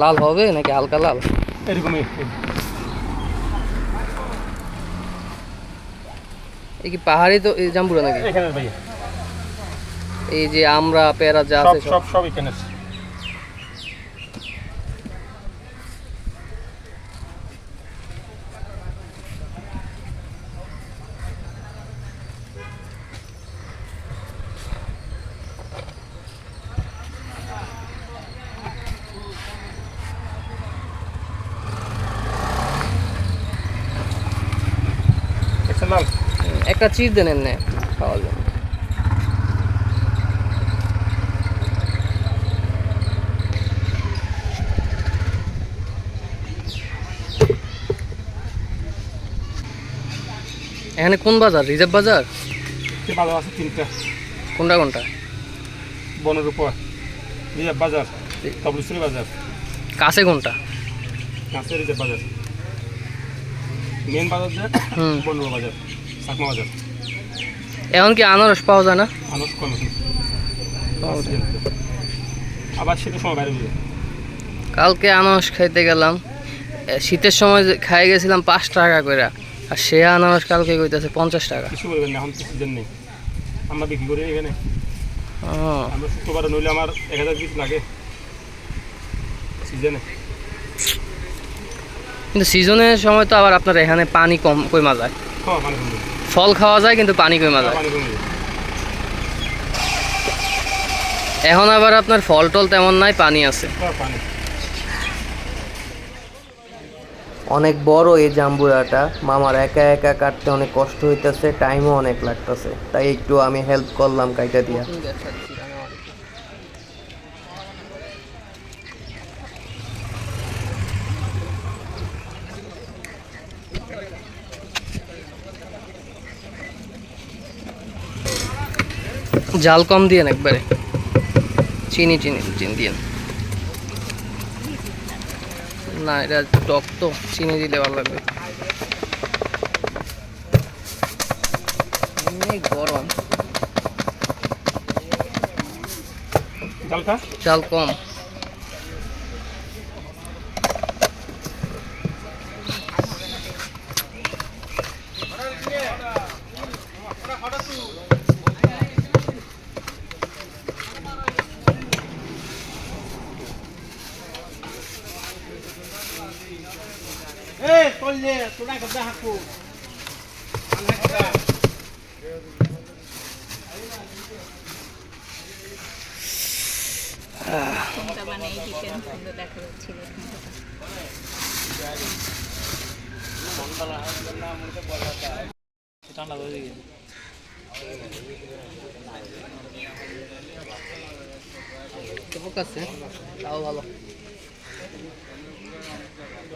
লাল হবে নাকি হালকা লাল? এরকমই। এই কি পাহাড়ি তো জাম্বুরা নাকি? এখানে এই যে আমরা পেয়ারা যা আছে সব সব। এখানে দেখছেন একটা চিজ দেন এনে খাওয়ার জন্য। এখানে কোন বাজার? রিজার্ভ বাজার? বাজার আছে তিনটা। কোনটা কোনটা? বনের উপর। রিজার্ভ বাজার তবলুশ্বরী বাজার। কাছে কোনটা? কাঁচা রিজার্ভ বাজার। মেন বাজার যে বনর বাজার চাকমা বাজার। এখন কি আনারস পাওয়া যায় না? আনস কম আবার শীতের সময় বাইরে কালকে আনারস খাইতে গেলাম। শীতের সময় যে খাই গেছিলাম পাঁচ টাকা করে আর সে আনারস কালকে কইতেছে পঞ্চাশ টাকা। কিছু করবেন না এখন তো সিজন নেই। আমরা বিক্রি করি এখানে। আমরা শুক্রবারে নইলে আমার এক হাজার পিস লাগে। সিজনে কিন্তু সিজনের সময় তো আবার আপনার এখানে পানি কম কমা যায় কমবে ফল খাওয়া যায় কিন্তু পানি কমা যায় এখন আবার আপনার ফল টল তেমন নাই পানি আছে। অনেক বড় এই জাম্বুরাটা মামার একা একা কাটতে অনেক কষ্ট হইতেছে টাইমও অনেক লাগতেছে। তাই একটু আমি হেল্প করলাম কাইটা দিয়া। জাল কম দিয়ে একবারে। চিনি চিনি চিনি দিয়ে না এটা টক তো চিনি দিলে ভালো লাগবে। অনেক গরম। জাল চাল কম। Eh, tolnya, tunai kerja aku. Anak kerja. কোনটা মানে এই দেখা যাচ্ছিল তাও ভালো